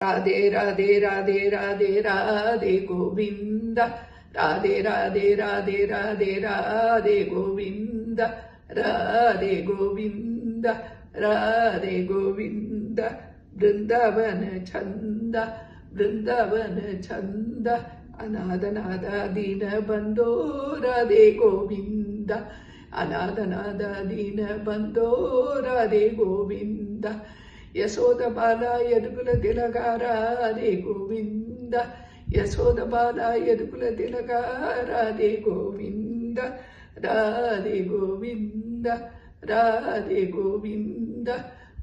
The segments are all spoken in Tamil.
ராதே ராதே ராதே ராதே ராதே கோவிந்த ராதே ராதே ராதே ராதே ராதே கோவிந்த ராதே கோவிந்த ராதே கோவிந்த பிருந்தவன சந்த பிருந்தவன சந்த அநாதநாத தீன பந்தோ ராதே கோவிந்த அநாதநாத தீன பந்தோ ராதே கோவிந்த യശോദബാല യദുകുല തിലകാരാരേ ഗോവിന്ദ. യശോദബാല യദുകുല തിലകാരാരേ ഗോവിന്ദ. രാധേ ഗോവിന്ദ രാധേ ഗോവിന്ദ.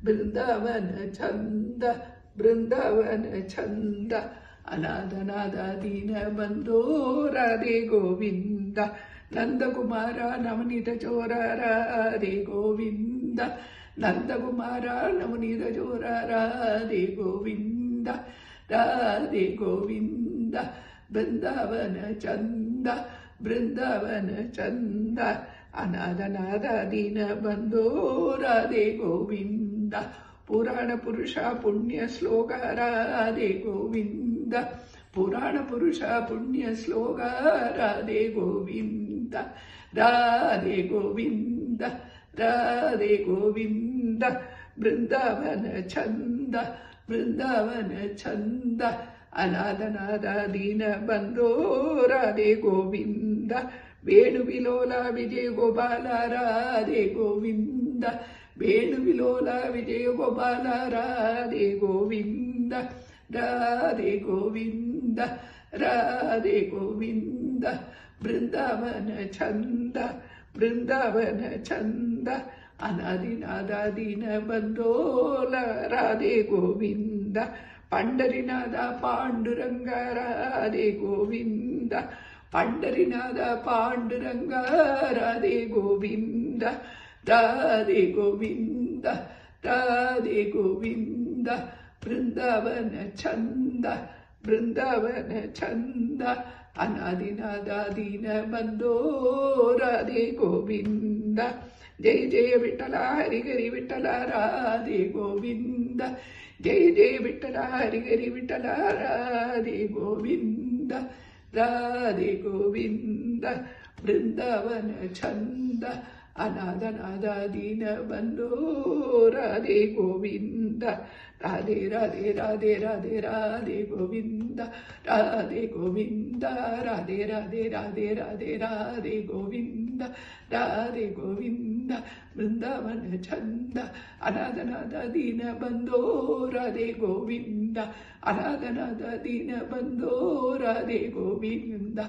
ബൃന്ദവന ചന്ദ ബൃന്ദവന ചന്ദ അനാഥനാഥ ദീന ബന്ധോ രാധേ ഗോവിന്ദ. നന്ദകുമാര നവനിത ചോര രാധേ ഗോവിന്ദ. నందకుమార నమునీద చోర గోవింద రాధి గోవింద బృందావన చంద బృందావన చంద అనాథనాథ దీన బంధో రాధే గోవింద పురాణ పురుష పుణ్య శ్లోక రాధే గోవింద పురాణ పురుష పుణ్య శ్లోక రాధే గోవింద రాధే గోవింద రాధే గోవింద బృందావన చంద బృందావన చంద అనాథనాథ దీన బంధో రాధే గోవింద వేణు విలోల విజయ గోపాల రాధే గోవింద వేణు విలోల విజయ గోపాల రాధే గోవింద రాధే గోవింద రాధే గోవింద బృందావన చంద ಬೃಂದಾವನ ಚಂದ ಬೃಂದಾವನ ಚಂದ ಅನಾದಿನಾದ ದೀನ ಬಂದೋಲ ರಾಧೆ ಗೋವಿಂದ ಪಂಡರಿನಾದ ಪಾಂಡುರಂಗ ರಾಧೆ ಗೋವಿಂದ ಪಂಡರಿನಾದ ಪಾಂಡುರಂಗ ರಾಧೆ ಗೋವಿಂದ ರಾಧೆ ಗೋವಿಂದ ರಾಧೆ ಗೋವಿಂದ ಬೃಂದಾವನ ಚಂದ ಬೃಂದಾವನ ಚಂದ അനദിനദീന ബന്ധോരാധേ ഗോവിന്ദ. ജയ ജയ വിട്ടല ഹരിഹരി വിട്ടല രാധേ ഗോവിന്ദ. ജയ ജയ വിട്ടല ഹരിഹരി വിട്ടല രാധേ ഗോവിന്ദ. രാധേ ഗോവിന്ദ. വൃന്ദാവന ചന്ദ अनादनादादीन बन्धो राधे गोविंद राधे राधे राधे राधे राधे गोविंद राधे गोविंद राधे राधे राधे राधे राधे गोविंद राधे गोविन्द वृन्दावन छन्द अनादनादीन बन्धो राधे गोविन्द अनादनादीन बन्धो राधे गोविंद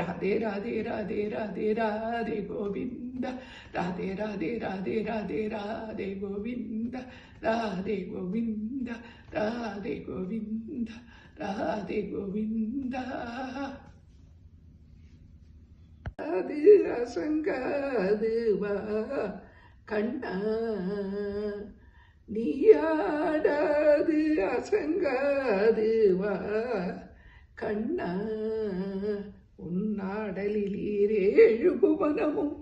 राधे राधे राधे राधे राधे गोविंद கோவிந்த. ராதே ராதே ராதே ராதே ராதே கோவிந்த. ராதே கோவிந்த ராதே கோவிந்த ராதே கோவிந்தா. அது அசங்காதுவா கண்ணா. நீயாடாது அசங்காதுவா கண்ணா. உன்னாடலில் ஈரேழு புவனமும்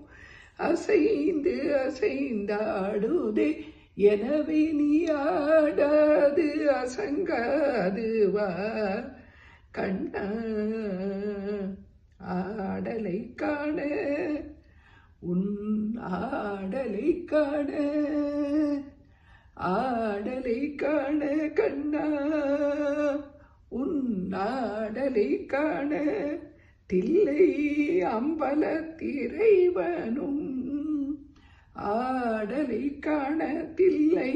அசைந்து அசைந்தாடுதே. எனவே நீ ஆடாது அசங்காது வா. கண்ணா ஆடலை காண. உன் ஆடலை காண. ஆடலை காண கண்ணா. உன் ஆடலை காண. தில்லை அம்பல திரைவனும் ஆடலை காண தில்லை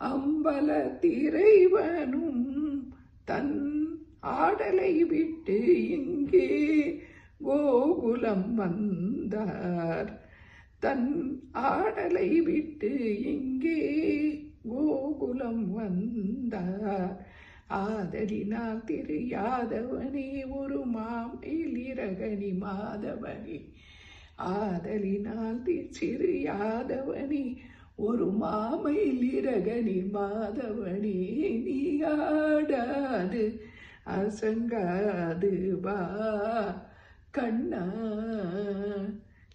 அம்பல திரைவனும் தன் ஆடலை விட்டு இங்கே கோகுலம் வந்தார். தன் ஆடலை விட்டு இங்கே கோகுலம் வந்தார். ஆதரினால் திரு யாதவனே ஒரு மாமேலிரகனி மாதவனே. ஆதலினால் சிறு யாதவனே ஒரு மாமயிலிரகனி மாதவனே. நீ ஆடாது அசங்காது வா கண்ணா.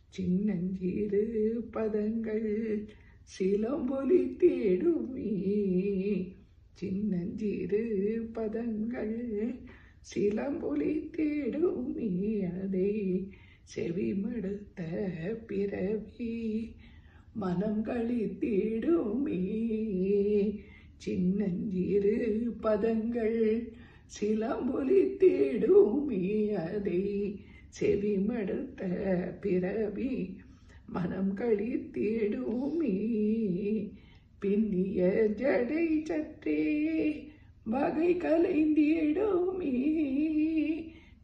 சின்னஞ்சிறு பதங்கள் சிலம்பொலி தேடுமே. சின்னஞ்சிறு பதங்கள் சிலம்பொலி தேடுமே அதை செவிமடுத்த பிறவி மனம் கழித்திடுமே சின்னஞ்சிறு பதங்கள் சிலம்பொலி தேடுமே அதை செவிமடுத்த பிறவி மனம் கழித்திடுமே பின்னிய ஜடை சற்றே வகை கலைந்திடுமே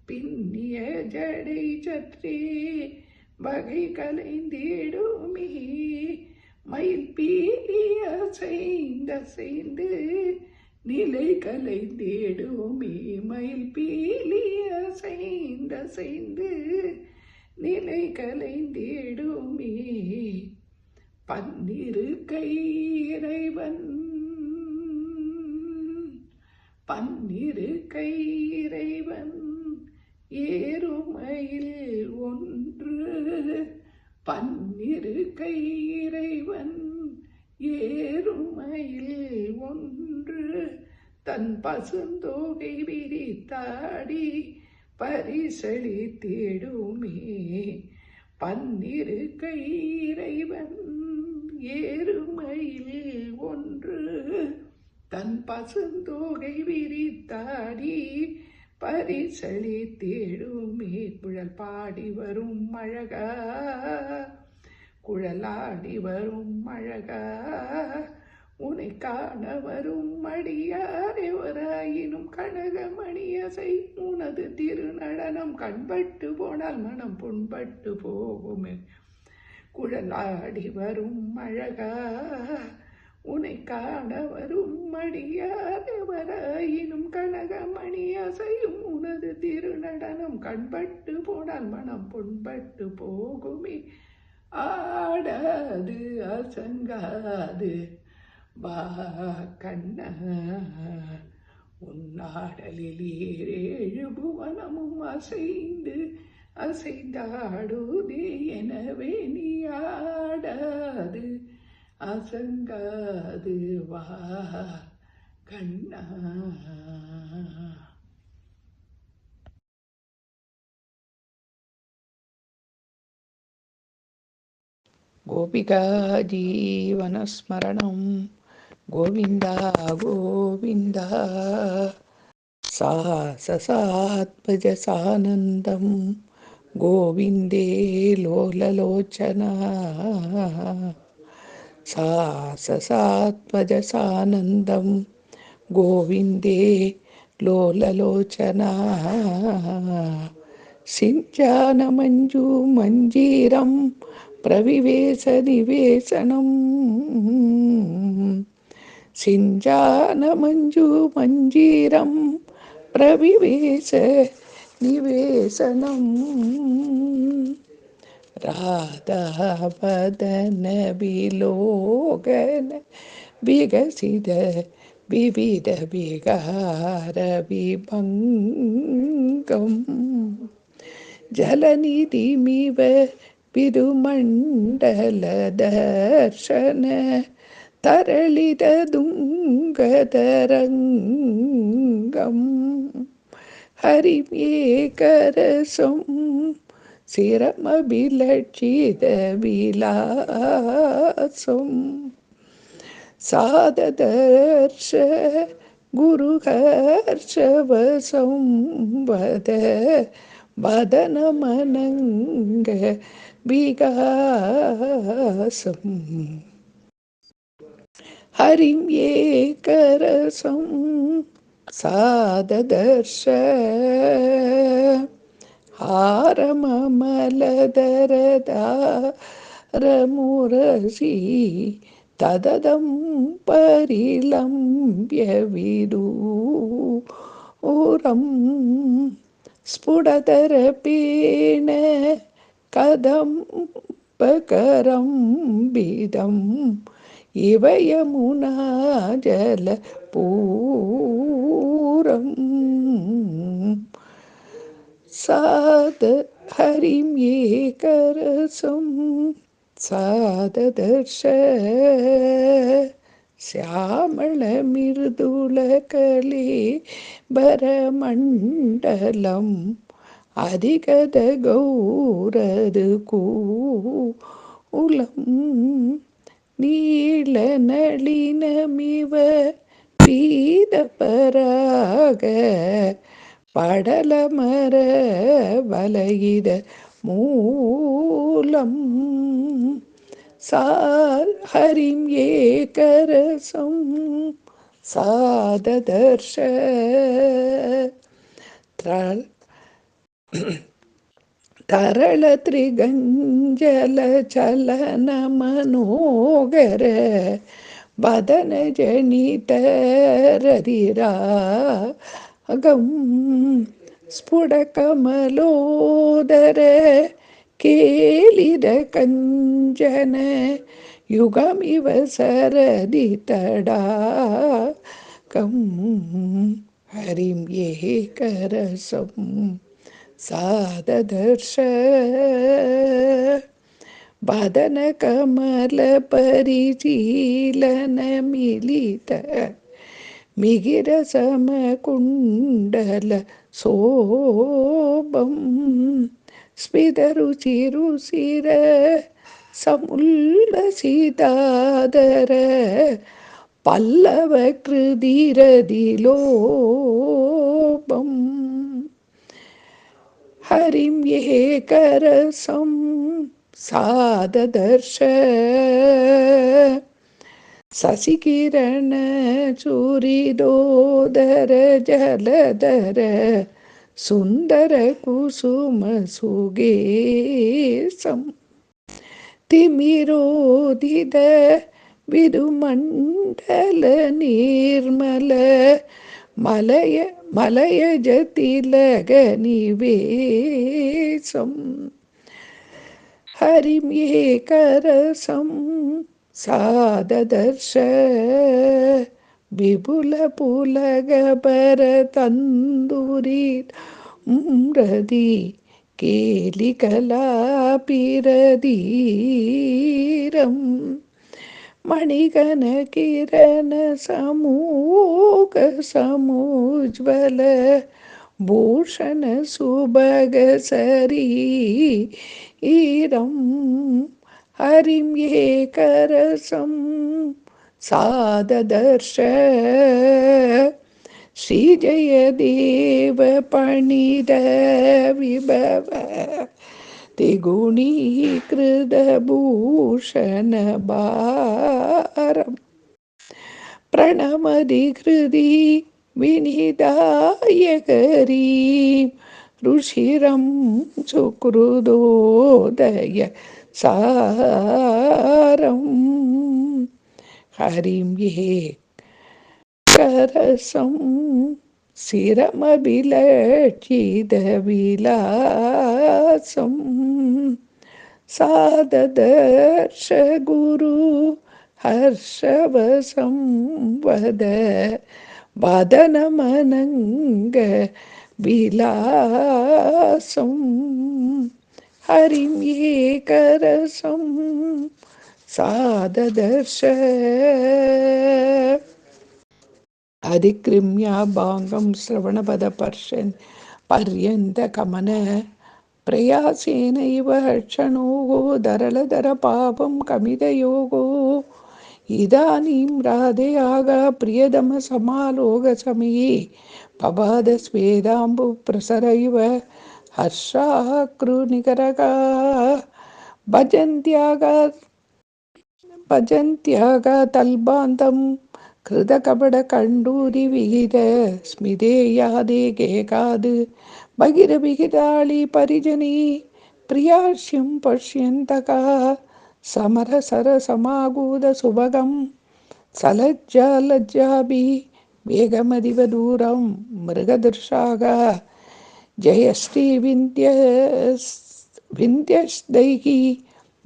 பின்னிய ஜடை சற்றே வகை கலைந்திடுமே மயில் பீலிய செய்த செய்து நிலை கலைந்திடுமே மயில் பீலிய செய்த செய்து நிலை கலைந்திடுமே பன்னிரு கையிறைவன் பன்னிரு கையிறைவன் ஏறுமையில் ஒன்று. பன்னிரு கையிறைவன் ஏறுமையில் ஒன்று. தன் பசுந்தோகை விரித்தாடி பரிசளி தேடுமே பன்னிரு கையிறைவன் ஏறுமையில் ஒன்று. தன் பசுந்தோகை விரித்தாடி பரிசளி தேடுமே குழல் பாடி வரும் அழகா. குழலாடி வரும் அழகா. உனை காண வரும் மடியாரெவராயினும் கனகமணியசை உனது திருநடனம் கண்பட்டு போனால் மனம் புண்பட்டு போகுமே. குழலாடி வரும் அழகா. உனை காண வரும் மடியாரெவராயினும் கனகமணி அசையும் உனது திருநடனம் கண்பட்டு போனால் மனம் புண்பட்டு போகுமே. ஆடாது அசங்காது. வா கண்ண. உன்னாடலில் ஏழு புவனமும் அசைந்து அசைந்தாடுதே எனவே நீ ஆடாது அசங்காது வா கண்ணா गोपिका जीवनस्मरणं गोविन्द गोविन्द सा గోవిందే లోలలోచన సాత్వజసానందం గోవిందే లోలలోచన సించాన మంజు మంజీరం ప్రవివేశ నివేశనం సిజ్జానమంజు మంజీరం ప్రవివేశ നിവേശനം. രാധാപദന വിലോകന വികസിത വിവിധ വികാര വിഭംഗം. ജലനിധിമിവ പിരുമണ്ഡലദർശന തരളിത തുങ്കതരംഗം ஹரிமேகரசும் சிரமபிலட்சிதவிலாசும் சாததர்ஷ குருஹர்ஷவசம் வத வதனமனங்க விகாசம். ஹரிம் ஏகரசம் സാദദർശ ഹാരമലധരധാരമുരശീ തദം പരിലംബ്യവിദൂ ഊരം സ്ഫുടതരപീണ കദംബകരം ബിദം ഇവ യമുനാ ജല பூரம் சாத ஹரிம் ஏகரசம் சாததர்ஷ श्यामलमृदुलकले भरमण्डलम् अधिगदगौरदुकू उलं नीलनलिनमिव நளினமிவ பீதபராக படலமர வலயித மூலம் சார் ஹரிம் ஏகரசம் சாததர்ஷ தரள திரிகஞ்சல சலன மனோகர वदनजनितरधिरागं स्फुटकमलोदर केलिरकञ्जन युगमिव सरदितडा कं हरिं एकरसं साददर्श വദന കമല പരിചീലന മിലിത മികിര സമകുണ്ടല ശോഭം സ്മിതരുചിരുസിര സമുല്ലസിതാദര പല്ലവ കൃതിരതിലോപം ഹരിം ഏകരസം സാദദർശ സസികിരണ ചൂരിതോദര ജലധര. സുന്ദര കുസുമ സുഗേസം തിമിരോദിത വിരുമണ്ഡല നീർമല. മലയ മലയജ തിലക നിവേശം. हरिं एकरसं साददर्श विपुलपुलगपरतन्दुरी मृदि केलिकलापिरदीरं मणिगणकिरणसमूकसमोज्ज्वल भूषणसुभगसरी ईरं हरिं एकरसं साददर्श श्रीजयदेवपणिरविभव तिगुणीकृतभूषणभारम् प्रणमधिहृदि विनिदायकरीं ऋषिरं सुकृदोदय सारं हरिं ये करसं शिरमभिलक्षितविलासं साददर्श गुरु हर्षवसं वद वदनमनङ्ग விலாசம் ஹரிம் ஏகரசம் சாததர்ஷ. அதிக்ரிமியா பாங்கம் ஸ்ரவணபத பர்ஷன் பர்யந்த கமன. பிரயாசேன இவ ஹர்ஷணோகோ தரளதர பாபம் கமிதயோகோ इदानीं राधयाग प्रियतमसमालोकसमये पपादस्वेदाम्बुप्रसरैव हर्षाकृनिकरका भजन्त्याग भजन्त्याग तल्बान्तं कृतकपटकण्डूरिविहित स्मितेयादे केकाद् भगिरविहिताळि परिजनी प्रियाश्यं पश्यन्तका समरसरसमागूदसुभगं सलज्जालज्जाभिः वेगमदिव दूरं मृगदृशाः जयश्रीविन्द्य विन्द्यश्दैः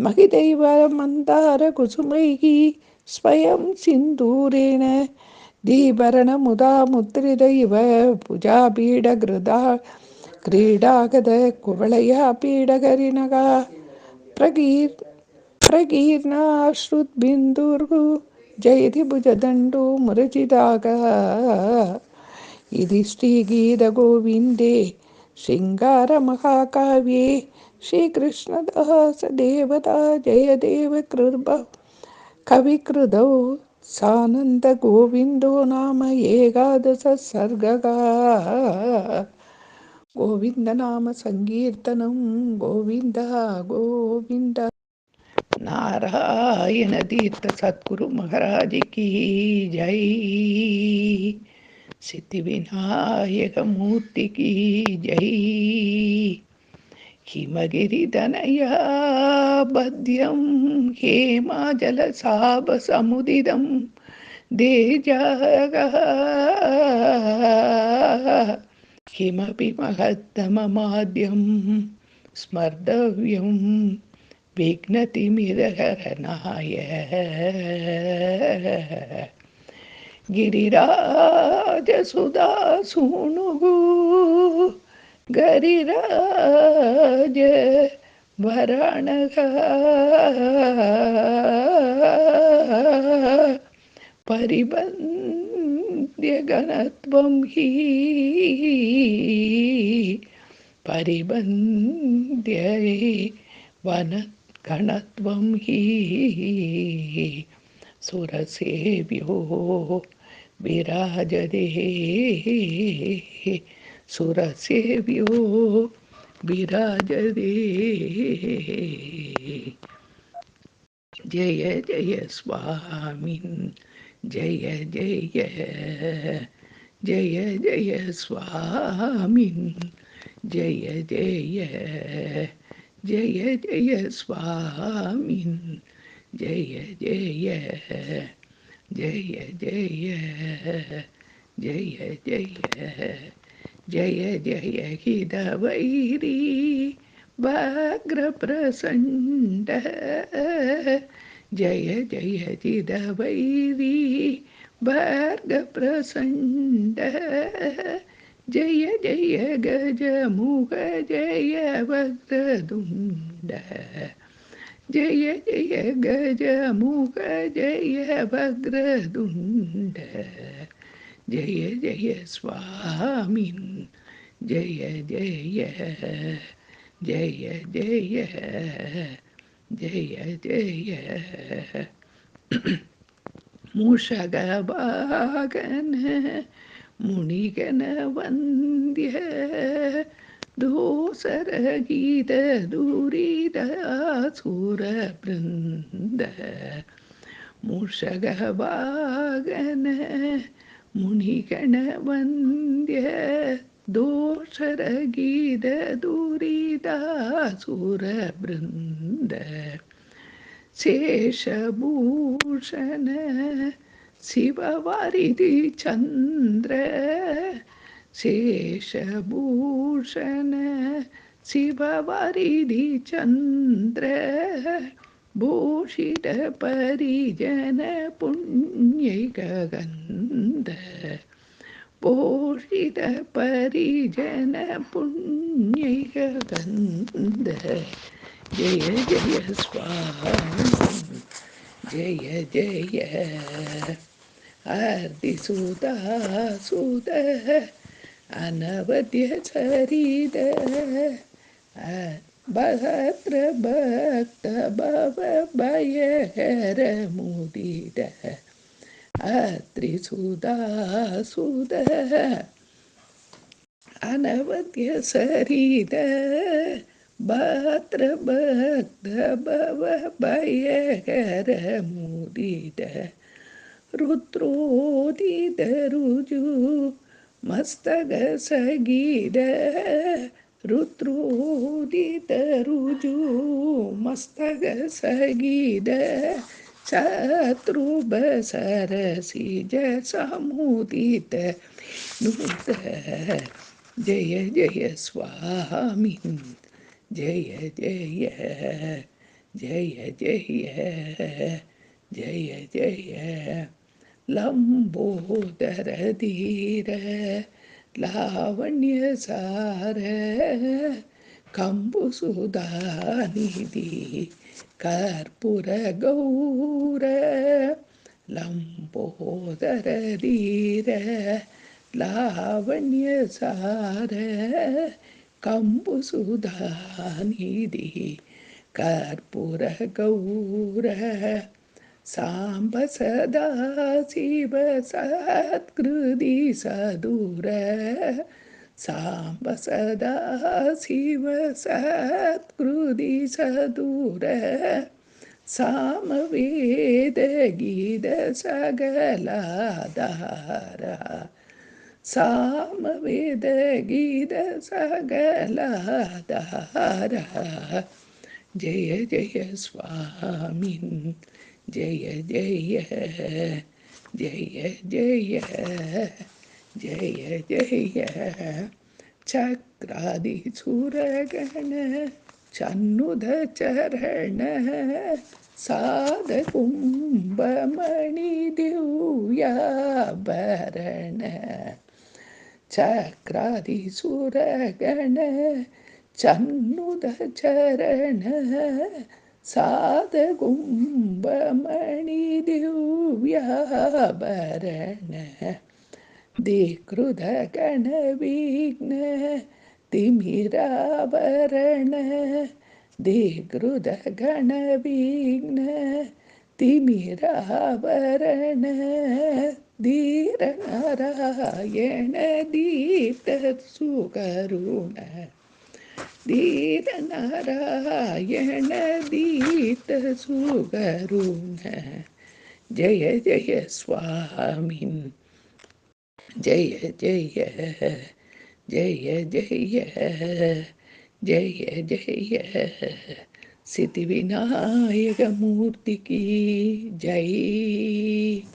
महिदैव मन्दारकुसुमैः स्वयं सिन्दूरेण दीभरणमुदा मुद्रित इव भुजापीडगृदा क्रीडागत कुवलया पीडकरिणगा प्रकीर् प्रकीर्णाश्रुद्बिन्दुर्गु जयति भुजदण्डो मुरजिदागः इति श्रीगीतगोविन्दे शृङ्गारमहाकाव्ये श्रीकृष्णदासदेवता जयदेवकृर्भ कविकृतौ सानन्दगोविन्दो नाम एकादशः सर्गः गोविन्दनामसङ्कीर्तनं गोविन्द गोविन्द नारायण तीर्थ सद्गुरु महाराज की जय। सिद्धिविनायक मूर्ति की जय। हिमगिरिधनया बध्यं हेमाजलसाभसमुदितं देजगः किमपि महत्तममाद्यं स्मर्तव्यं विघ्नति मिरहरनाय गिरिराज गिरिराजसुधा सूणुगु गरिराज भरण भरणः परिबन्द्यगणत्वं हि। परिबन्द्यै वनत् वनगणत्वं हि, सुरसेव्यो विराजते। सुरसेव्यो विराजते। जय जय स्वामिन्, जय जय जय जय स्वामिन्, जय जय। जय जय स्वामिन् जय जय जय जय जय जय जय जय हिदवैरी व्याघ्रप्रसण्ड जय जय चिदवैरी भर्गप्रसण्ड जय जय गजमुख जय वक्रतुण्ड जय जय गजमुख जय वक्रतुण्ड जय जय स्वामिन् जय जय जय जय जय जय। मूषगवागन முனிகன வந்திய दोसरगीत दूरिदसुरबृन्द मूषगवागन मुनिगणवन्द्य दोषरगीत दूरिदासुरबृन्द शेषभूषण சிவவரிதி சந்திர சேஷபூஷண சிவவரிதி சந்திர பூஷிட பரிஜன புண்ணியகந்த போஷிட பரிஜன புண்ணியகந்த. ஜெய ஜெய சுவாமி जय जय अर्दिसुता सुत अनवद्य चरित। भद्र भक्त भव भयहर मुदित। अत्रिसुदा सुद अनवद्य सरित भद्र भक्त भव भयहर मुदित रुद्रोदित रुजु मस्तक सगीर रुद्रोदित रुजु मस्तक सगीर शत्रुबसरसिज समुदित नूत जय जय स्वामिन् ജയ ജയ ജയ ജയ ജയ ജയ ലംബോദരധീര ലാവണ്യസാര കമ്പുസുധാനിധി കർപ്പുരഗൗര ലംബോദരധീര ലാവണ്യസാര தீர லாவண்ய சார கம்பு சுதாநிதி கற்பூர கௌர சாம்ப சதா சிவ சத்கிருதி சதுர சாம்ப சதா சிவ சத்கிருதி சதுர சாமவேத கீத சகலாதார സാമവേദഗീതസകലധാര. ജയ ജയ സ്വാമിൻ ജയ ജയ ജയ ജയ ജയ ജയ. ചക്രാതിസുരഗണ ചന്നുദരണ സാധകുംഭമണി ദിവ്യാഭരണ ചക്രാതിസുരഗണ ചന്നുദരണ സാധകുംഭമണി ദിവ്യാഭരണ ദികൃതഗണവിഘ്ന തിമിരാഭരണ ദികൃതഗണവിഘ്ന തിമിരാഭരണ. धीरनारायण नारायण धीरनारायण दीप्तसुकरुण जय जय स्वामी। जय जय जय जय जय जय। सिद्धि विनायक मूर्ति की जय।